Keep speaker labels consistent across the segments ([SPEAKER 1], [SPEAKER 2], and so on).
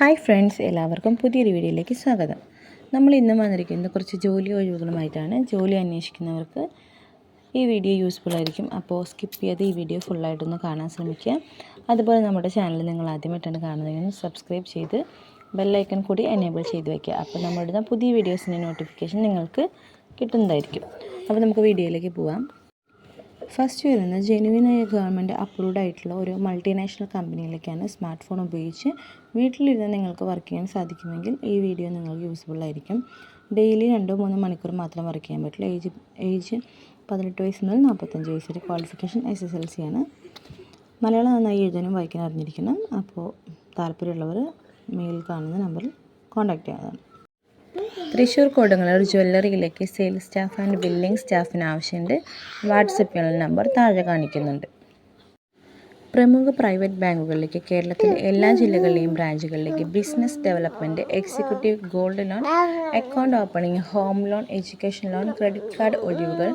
[SPEAKER 1] Hi friends എല്ലാവർക്കും പുതിയൊരു വീഡിയോയിലേക്ക് സ്വാഗതം. നമ്മൾ ഇന്ന് വന്നിരിക്കുന്നത് കുറച്ച് ജോലി ഒഴിവുകളുമായിട്ടാണ്. ജോലി അന്വേഷിക്കുന്നവർക്ക് ഈ വീഡിയോ യൂസ്ഫുൾ ആയിരിക്കും. അപ്പോൾ സ്കിപ്പ് ചെയ്യാതെ ഈ വീഡിയോ ഫുള്ളായിട്ടൊന്ന് കാണാൻ ശ്രമിക്കുക. അതുപോലെ നമ്മുടെ ചാനൽ നിങ്ങൾ ആദ്യമായിട്ടാണ് കാണുന്നതെങ്കിൽ സബ്സ്ക്രൈബ് ചെയ്ത് ബെല്ലൈക്കൺ കൂടി എനേബിൾ ചെയ്ത് വയ്ക്കുക അപ്പോൾ നമ്മളിടുന്ന പുതിയ വീഡിയോസിന്റെ നോട്ടിഫിക്കേഷൻ നിങ്ങൾക്ക് കിട്ടുന്നതായിരിക്കും. അപ്പോൾ നമുക്ക് വീഡിയോയിലേക്ക് പോവാം. ഫസ്റ്റ് വരുന്നത് ജെനുവിനായ ഗവൺമെന്റ് അപ്രൂവ്ഡ് ആയിട്ടുള്ള ഒരു മൾട്ടിനാഷണൽ കമ്പനിയിലേക്കാണ് സ്മാർട്ട് ഫോൺ ഉപയോഗിച്ച് വീട്ടിലിരുന്ന് നിങ്ങൾക്ക് വർക്ക് ചെയ്യാൻ സാധിക്കുമെങ്കിൽ ഈ വീഡിയോ നിങ്ങൾക്ക് യൂസ്ഫുൾ ആയിരിക്കും. ഡെയിലി രണ്ടോ മൂന്നോ മണിക്കൂർ മാത്രം വർക്ക് ചെയ്യാൻ പറ്റില്ല ഏജ് ഏജ് പതിനെട്ട് വയസ്സ് മുതൽ നാൽപ്പത്തഞ്ച് വയസ്സ് വരെ qualification S S L C ആണ്. മലയാളം നന്നായി എഴുതാനും വായിക്കാനും അറിഞ്ഞിരിക്കണം. അപ്പോൾ താല്പര്യമുള്ളവർ മെയിൽ കാണുന്ന നമ്പറിൽ കോൺടാക്റ്റ് ചെയ്യാവുന്നതാണ്. തൃശ്ശൂർ കൊടുങ്ങല്ലൂർ ജ്വല്ലറിയിലേക്ക് സെയിൽസ് സ്റ്റാഫ് ആൻഡ് ബില്ലിംഗ് സ്റ്റാഫിന് ആവശ്യമുണ്ട്. വാട്സപ്പ് നമ്പർ താഴെ കാണിക്കുന്നുണ്ട്. പ്രമുഖ പ്രൈവറ്റ് ബാങ്കുകളിലേക്ക് കേരളത്തിലെ എല്ലാ ജില്ലകളിലെയും ബ്രാഞ്ചുകളിലേക്ക് business development executive gold loan account opening home loan education loan credit card ഒഴിവുകൾ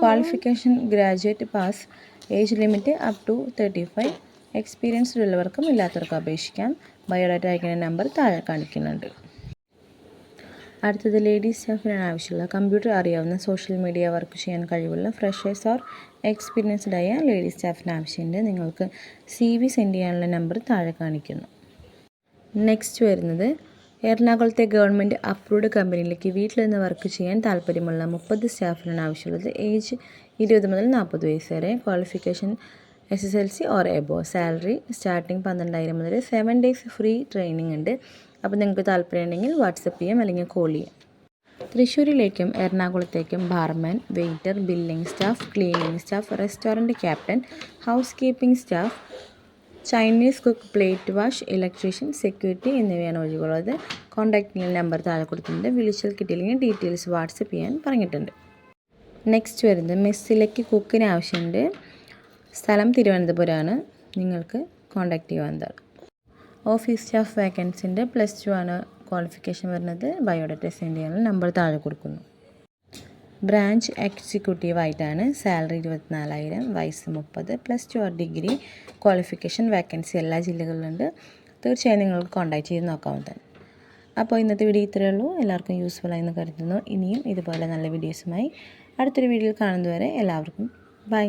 [SPEAKER 1] qualification graduate pass age limit up to thirty five experienced ഉള്ളവർക്കും ഇല്ലാത്തവർക്കും അപേക്ഷിക്കാം. ബയോഡാറ്റ അയക്കുന്ന നമ്പർ താഴെ കാണിക്കുന്നുണ്ട്. അടുത്തത് ലേഡീസ് സ്റ്റാഫിനാണ് ആവശ്യമുള്ള കമ്പ്യൂട്ടർ അറിയാവുന്ന സോഷ്യൽ മീഡിയ വർക്ക് ചെയ്യാൻ കഴിവുള്ള ഫ്രഷേഴ്സ് ഓർ എക്സ്പീരിയൻസ്ഡ് ആയ ലേഡീസ് സ്റ്റാഫിന് ആവശ്യമുണ്ട്. നിങ്ങൾക്ക് സി വി സെൻഡ് ചെയ്യാനുള്ള നമ്പർ താഴെ കാണിക്കുന്നു. നെക്സ്റ്റ് വരുന്നത് എറണാകുളത്തെ ഗവൺമെന്റ് അപ്രൂവ്ഡ് കമ്പനിയിലേക്ക് വീട്ടിൽ നിന്ന് വർക്ക് ചെയ്യാൻ താല്പര്യമുള്ള മുപ്പത് സ്റ്റാഫിനാണ് ആവശ്യമുള്ളത്. ഏജ് ഇരുപത് മുതൽ നാൽപ്പത് വയസ്സ് വരെ. Qualification S S L C or above salary starting പന്ത്രണ്ടായിരം മുതൽ സെവൻ ഡേയ്സ് ഫ്രീ ട്രെയിനിങ് ഉണ്ട്. അപ്പോൾ നിങ്ങൾക്ക് താല്പര്യം ഉണ്ടെങ്കിൽ വാട്സപ്പ് ചെയ്യാം അല്ലെങ്കിൽ കോൾ ചെയ്യാം. തൃശ്ശൂരിലേക്കും എറണാകുളത്തേക്കും barman waiter billing staff cleaning staff restaurant captain house keeping staff Chinese cook plate wash electrician security എന്നിവയാണ് ഒഴിവുള്ളത്. കോൺടാക്ട് നമ്പർ താഴെ കൊടുത്തിട്ടുണ്ട്. വിളിച്ചാൽ കിട്ടിയില്ലെങ്കിൽ ഡീറ്റെയിൽസ് വാട്സപ്പ് ചെയ്യാൻ പറഞ്ഞിട്ടുണ്ട്. നെക്സ്റ്റ് വരുന്നത് മെസ്സിലേക്ക് കുക്കിന് ആവശ്യമുണ്ട്. സ്ഥലം തിരുവനന്തപുരമാണ് നിങ്ങൾക്ക് കോൺടാക്ട് ചെയ്യാവുന്നതാണ് ഓഫീസ് സ്റ്റാഫ് വേക്കൻസിന്റെ പ്ലസ് ടു ആണ് ക്വാളിഫിക്കേഷൻ വരുന്നത്. ബയോഡാറ്റ സെൻഡ് ചെയ്യാനുള്ള നമ്പർ താഴെ കൊടുക്കുന്നു. ബ്രാഞ്ച് എക്സിക്യൂട്ടീവ് ആയിട്ടാണ് സാലറി ഇരുപത്തിനാലായിരം വയസ്സ് മുപ്പത് plus two or degree qualification vacancy എല്ലാ ജില്ലകളിലുണ്ട്. തീർച്ചയായും നിങ്ങൾക്ക് കോണ്ടാക്ട് ചെയ്ത് നോക്കാവുന്നതാണ്. അപ്പോൾ ഇന്നത്തെ വീഡിയോ ഇത്രയേ ഉള്ളൂ. എല്ലാവർക്കും യൂസ്ഫുൾ ആയെന്ന് കരുതുന്നു. ഇനിയും ഇതുപോലെ നല്ല വീഡിയോസുമായി അടുത്തൊരു വീഡിയോയിൽ കാണുന്നതുവരെ എല്ലാവർക്കും ബൈ